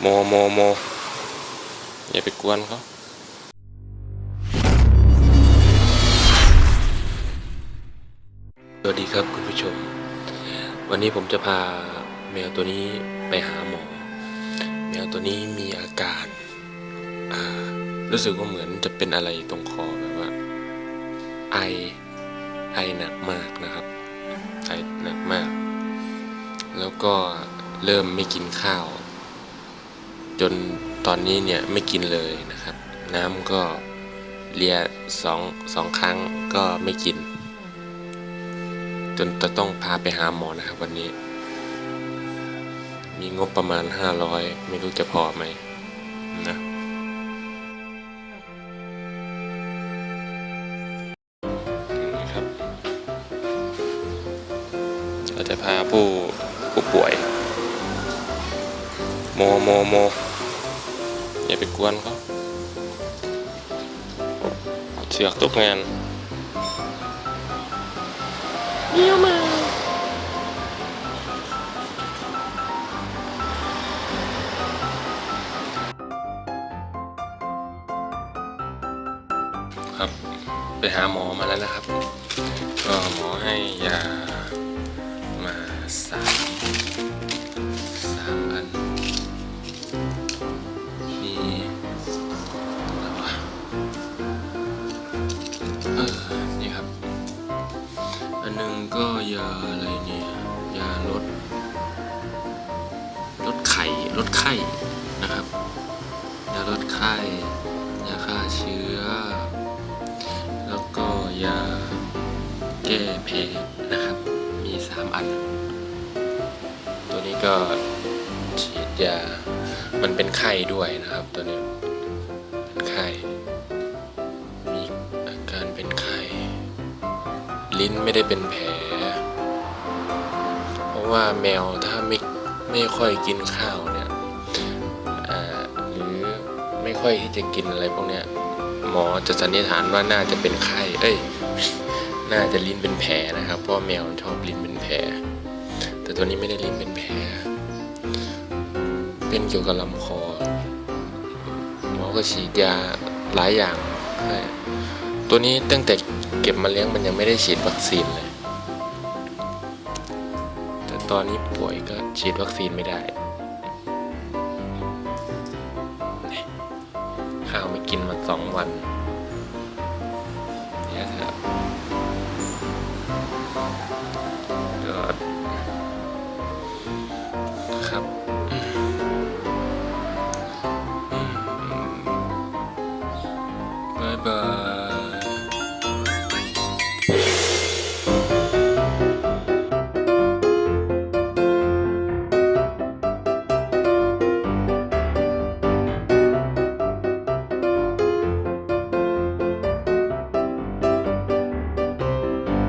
โมโมโมอย่าไปกวนเขาสวัสดีครับคุณผู้ชม วันนี้ผมจะพาแมวตัวนี้ไปหาหมอ แมวตัวนี้มีอาการอ่ารู้สึกว่าเหมือนจะเป็นอะไรตรงคอแบบว่า ไอไอหนักมากนะครับไอหนักมาก แล้วก็เริ่มไม่กินข้าว จนตอนนี้เนี่ยไม่กินเลยนะครับ น้ำก็เลียสองสองครั้งก็ไม่กิน จนจะต้องพาไปหาหมอนะครับวันนี้ มีงบประมาณ 500 ไม่รู้จะพอไหมนะครับเราจะพาผู้ผู้ป่วย โมโมโมอย่าไปกวนเขาเสือกตกงานเยี่ยมมาครับไปหาหมอมาแล้วนะครับ ก็หมอให้ยามาสาม ก็ยาอะไรเนี่ยยาลดลดไข่ลดไข้นะครับยาลดไข้ยาฆ่าเชื้อ แล้วก็ยาแก้แพ้นะครับ มีสามอัน ตัวนี้ก็ฉีดยา มันเป็นไข้ด้วยนะครับตัวนี้เป็นไข้มีอาการเป็นไข้ลิ้นไม่ได้เป็นแผล ราะว่าแมวถ้าไม่ไม่ค่อยกินข้าวเนี่ยหรือไม่ค่อยที่จะกินอะไรพวกเนี้ยหมอจะสันนิษฐานว่าน่าจะเป็นไข้ เอ้ย น่าจะลิ้นเป็นแผลนะครับ เพราะแมวชอบลิ้นเป็นแผล แต่ตัวนี้ไม่ได้ลิ้นเป็นแผล เป็นเกี่ยวกับลำคอ หมอก็ฉีดยาหลายอย่าง ตัวนี้ตั้งแต่เก็บมาเลี้ยงมันยังไม่ได้ฉีดวัคซีนเลย ตอนนี้ป่วยก็ฉีดวัคซีนไม่ได้ ข้าวไม่กินมาสองวันเนี่ยเถอะก็ครับบายบาย